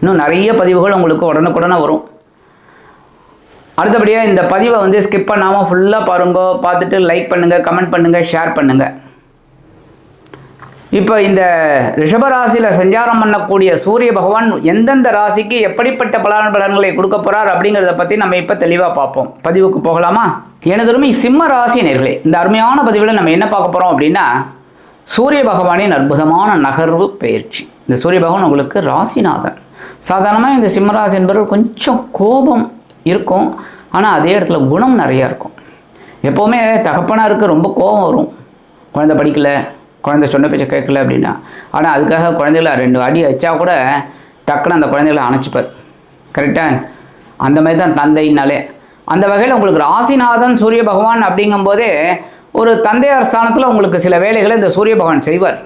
இன்னும் நிறைய பதிவுகள் உங்களுக்கு உடனுக்குடனே வரும். அடுத்தபடியாக இந்த பதிவை வந்து ஸ்கிப் பண்ணாமல் ஃபுல்லாக பாருங்க பார்த்துட்டு லைக் பண்ணுங்கள் கமெண்ட் பண்ணுங்கள் ஷேர் பண்ணுங்கள் இப்போ இந்த ரிஷபராசியில் சஞ்சாரம் பண்ணக்கூடிய சூரிய பகவான் எந்தெந்த ராசிக்கு எப்படிப்பட்ட பலன் பலன்களை கொடுக்க போகிறார் அப்படிங்கிறத பற்றி நம்ம இப்போ தெளிவாக பார்ப்போம். பதிவுக்கு போகலாமா? எனதருமை சிம்ம ராசி நேர்களே இந்த அருமையான பதிவில் நம்ம என்ன பார்க்க போகிறோம் அப்படின்னா சூரிய பகவானின் அற்புதமான நகர்வு பயிற்சி. இந்த சூரிய பகவான் உங்களுக்கு ராசிநாதன். சாதாரணமாக இந்த சிம்மராசி என்பவர்கள் கொஞ்சம் கோபம் இருக்கும். ஆனால் அதே இடத்துல குணம் நிறையா இருக்கும். எப்போவுமே தகப்பனாருக்கு ரொம்ப கோபம் வரும். குழந்தை படிக்கல குழந்தை சொன்ன பேச்சை கேட்கல அப்படின்னா. ஆனால் அதுக்காக குழந்தைகள ரெண்டு அடி வச்சா கூட டக்குன்னு அந்த குழந்தைகளை அணைச்சிப்பார். கரெக்டாக அந்த மாதிரி தான் தந்தைனாலே அந்த வகையில் உங்களுக்கு ராசிநாதன் சூரிய பகவான் அப்படிங்கும்போதே ஒரு தந்தையார் ஸ்தானத்தில் உங்களுக்கு சில வேலைகளை இந்த சூரிய பகவான் செய்வார்.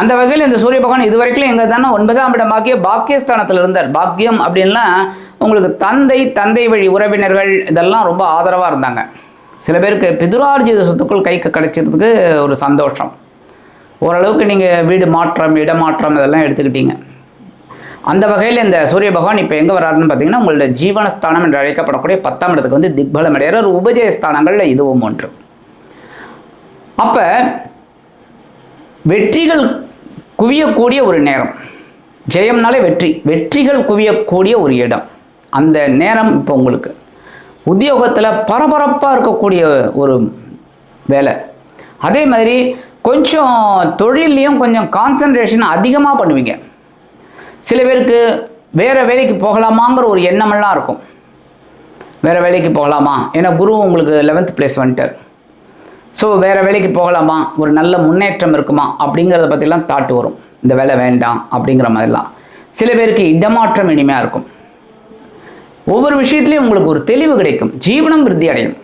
அந்த வகையில் இந்த சூரிய பகவான் இது வரைக்கும் எங்கே தானே ஒன்பதாம் இடமாக்கிய பாக்கியஸ்தானத்தில் இருந்தார். பாக்கியம் அப்படின்லாம் உங்களுக்கு தந்தை தந்தை வழி உறவினர்கள் இதெல்லாம் ரொம்ப ஆதரவாக இருந்தாங்க. சில பேருக்கு பிதுரார்ஜித சொத்துக்கள் கைக்கு கிடைச்சதுக்கு ஒரு சந்தோஷம். ஓரளவுக்கு நீங்கள் வீடு மாற்றம் இடமாற்றம் இதெல்லாம் எடுத்துக்கிட்டீங்க. அந்த வகையில் இந்த சூரிய பகவான் இப்போ எங்கே வராருன்னு பார்த்தீங்கன்னா உங்களோட ஜீவனஸ்தானம் என்று அழைக்கப்படக்கூடிய பத்தாம் இடத்துக்கு வந்து திக்பலம் அடைகிற ஒரு உபஜயஸ்தானங்களில் இதுவும் ஒன்று. அப்போ வெற்றிகள் குவியக்கூடிய ஒரு நேரம். ஜெயம்னாலே வெற்றி. வெற்றிகள் குவியக்கூடிய ஒரு இடம். அந்த நேரம் இப்போ உங்களுக்கு. உத்தியோகத்தில் பரபரப்பாக இருக்கக்கூடிய ஒரு வேலை. அதே மாதிரி கொஞ்சம் தொழிலையும் கொஞ்சம் கான்சன்ட்ரேஷன் அதிகமாக பண்ணுவீங்க. சில பேருக்கு வேறு வேலைக்கு போகலாமாங்கிற ஒரு எண்ணமெல்லாம் இருக்கும். வேறு வேலைக்கு போகலாமா? ஏன்னா குரு உங்களுக்கு லெவன்த் பிளேஸ் வந்துட்டார். ஸோ வேறு வேலைக்கு போகலாமா? ஒரு நல்ல முன்னேற்றம் இருக்குமா? அப்படிங்கிறத பற்றிலாம் தாட்டு வரும். இந்த வேலை வேண்டாம் அப்படிங்கிற மாதிரிலாம். சில பேருக்கு இடமாற்றம் இனிமையாக இருக்கும். ஒவ்வொரு விஷயத்துலையும் உங்களுக்கு ஒரு தெளிவு கிடைக்கும். ஜீவனம் விருத்தி அடையும்.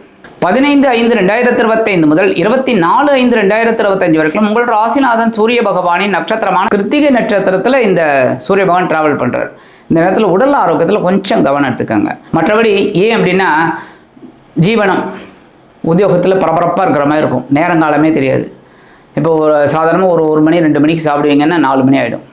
பதினைந்து ஐந்து ரெண்டாயிரத்தி இருபத்தைந்து முதல் இருபத்தி நாலு ஐந்து ரெண்டாயிரத்தி இருபத்தஞ்சு வரைக்கும் உங்களோட ராசிநாதன் சூரிய பகவானின் நட்சத்திரமான கிருத்திகை நட்சத்திரத்தில் இந்த சூரிய பகவான் டிராவல் பண்ணுறார் இந்த நேரத்தில் உடல் ஆரோக்கியத்தில் கொஞ்சம் கவனம் எடுத்துக்கோங்க. மற்றபடி ஏன் அப்படின்னா ஜீவனம். உத்தியோகத்தில் பரபரப்பாக இருக்கிற மாதிரி இருக்கும். நேரங்காலமே தெரியாது. இப்போ ஒரு சாதாரணமாக ஒரு ஒரு மணி ரெண்டு மணிக்கு சாப்பிடுவீங்கன்னா நாலு மணி ஆகிடும்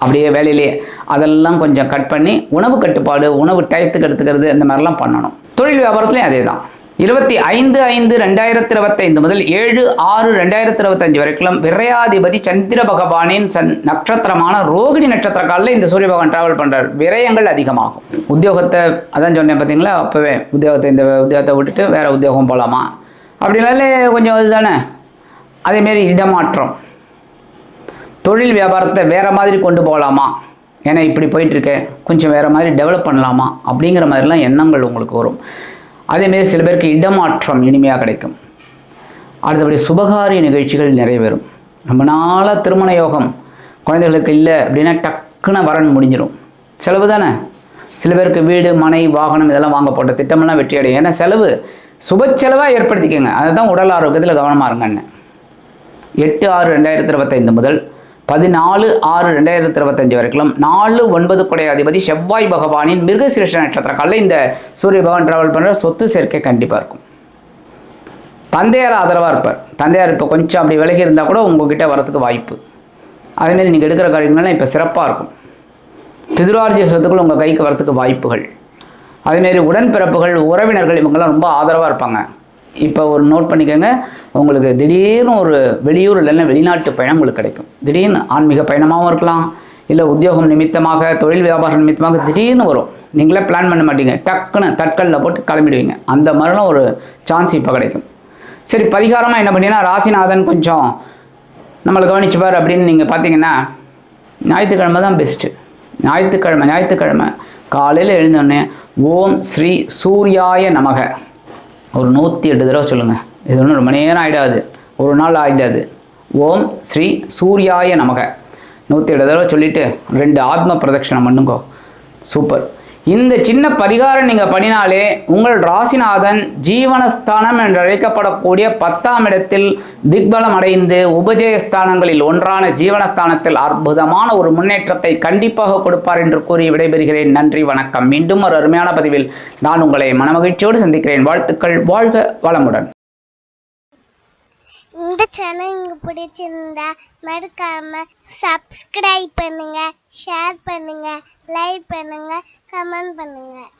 அப்படியே வேலையிலேயே. அதெல்லாம் கொஞ்சம் கட் பண்ணி உணவு கட்டுப்பாடு உணவு டயத்துக்கு எடுத்துக்கிறது இந்த மாதிரிலாம் பண்ணணும். தொழில் வியாபாரத்துலேயும் அதே தான் இருபத்தி ஐந்து ஐந்து ரெண்டாயிரத்தி இருபத்தைந்து முதல் ஏழு ஆறு ரெண்டாயிரத்தி இருபத்தஞ்சு வரைக்கும் விரையாதிபதி சந்திர பகவானின் சன் நட்சத்திரமான ரோகிணி நட்சத்திர காலில் இந்த சூரிய பகவான் டிராவல் பண்ணுறார் விரயங்கள் அதிகமாகும். உத்தியோகத்தை அதான் சொன்னேன் பார்த்தீங்களா அப்போவே உத்தியோகத்தை இந்த உத்தியோகத்தை விட்டுட்டு வேறு உத்தியோகம் போகலாமா அப்படின்னாலே கொஞ்சம் இதுதானே? அதேமாரி இடமாற்றம். தொழில் வியாபாரத்தை வேறு மாதிரி கொண்டு போகலாமா ஏன்னா இப்படி போயிட்டுருக்க கொஞ்சம் வேறு மாதிரி டெவலப் பண்ணலாமா? அப்படிங்கிற மாதிரிலாம் எண்ணங்கள் உங்களுக்கு வரும். அதேமாரி சில பேருக்கு இடமாற்றம் இனிமையாக கிடைக்கும். அடுத்தபடி சுபகாரிய நிகழ்ச்சிகள் நிறைவேறும். ரொம்ப நாளாக திருமண யோகம். குழந்தைகளுக்கு இல்லை அப்படின்னா டக்குன்னு வரன் முடிஞ்சிடும் செலவு தானே? சில பேருக்கு வீடு மனை வாகனம் இதெல்லாம் வாங்க போட்ட திட்டமெல்லாம் வெற்றி அடையும். ஏன்னா செலவு சுப செலவாக ஏற்படுத்திக்கோங்க. அதுதான் உடல் ஆரோக்கியத்தில் கவனமாக இருங்கன்னு. எட்டு ஆறு ரெண்டாயிரத்தி இருபத்தைந்து முதல் பதினாலு ஆறு ரெண்டாயிரத்தி இருபத்தஞ்சு வரைக்கும் நாலு ஒன்பது குடை அதிபதி செவ்வாய் பகவானின் மிருகசீரிஷ நட்சத்திர இந்த சூரிய பகவான் டிராவல் பண்ணுற சொத்து சேர்க்கை கண்டிப்பாக இருக்கும். தந்தையார் ஆதரவாக இருப்பார். தந்தையார் இப்போ கொஞ்சம் அப்படி விலகி இருந்தால் கூட உங்ககிட்ட வரதுக்கு வாய்ப்பு. அதேமாரி நீங்கள் எடுக்கிற காரியங்கள்லாம் இப்போ சிறப்பாக இருக்கும். பிதுரார்ஜிய சொத்துக்கள் உங்கள் கைக்கு வரத்துக்கு வாய்ப்புகள். அதேமாரி உடன்பிறப்புகள் உறவினர்கள் இவங்கெல்லாம் ரொம்ப ஆதரவாக இருப்பாங்க. இப்போ ஒரு நோட் பண்ணிக்கோங்க. உங்களுக்கு திடீர்னு ஒரு வெளியூர் இல்லைன்னா வெளிநாட்டு பயணம் உங்களுக்கு கிடைக்கும். திடீர்னு ஆன்மீக பயணமாகவும் இருக்கலாம். இல்லை உத்தியோகம் நிமித்தமாக தொழில் வியாபாரம் நிமித்தமாக திடீர்னு வரும். நீங்களே பிளான் பண்ண மாட்டீங்க. டக்குன்னு தட்கலில் போட்டு கிளம்பிடுவீங்க. அந்த மாதிரிலாம் ஒரு சான்ஸ் இப்போ கிடைக்கும். சரி பரிகாரமாக என்ன பண்ணீங்கன்னா ராசிநாதன் கொஞ்சம் நம்மளை கவனிச்சுப்பார் அப்படின்னு நீங்கள் பார்த்தீங்கன்னா ஞாயிற்றுக்கிழமை தான் பெஸ்ட்டு ஞாயிற்றுக்கிழமை ஞாயிற்றுக்கிழமை. காலையில் எழுந்தோடனே ஓம் ஸ்ரீ சூர்யாய நமக. ஒரு நூற்றி எட்டு தடவை சொல்லுங்கள் இது ஒன்றும் ரொம்ப நேரம் ஆகிடாது ஒரு நாள் ஆகிடாது ஓம் ஸ்ரீ சூர்யாய நமக. நூற்றி எட்டு தடவை சொல்லிவிட்டு ரெண்டு ஆத்ம பிரதட்சணம் பண்ணுங்கோ. சூப்பர். இந்த சின்ன பரிகாரம் நீங்கள் பண்ணினாலே உங்கள் ராசிநாதன் ஜீவனஸ்தானம் என்று அழைக்கப்படக்கூடிய பத்தாம் இடத்தில் திக்பலம் அடைந்து உபஜயஸ்தானங்களில் ஒன்றான ஜீவனஸ்தானத்தில் அற்புதமான ஒரு முன்னேற்றத்தை கண்டிப்பாக கொடுப்பார் என்று கூறி விடைபெறுகிறேன். நன்றி வணக்கம். மீண்டும் ஒரு அருமையான பதிவில் நான் உங்களை மனமகிழ்ச்சியோடு சந்திக்கிறேன். வாழ்த்துக்கள். வாழ்க வளமுடன். இந்த சேனல் உங்களுக்கு பிடிச்சிருந்தா மறக்காம சப்ஸ்கிரைப் பண்ணுங்க. ஷேர் பண்ணுங்கள் லைக் பண்ணுங்கள் கமெண்ட் பண்ணுங்கள்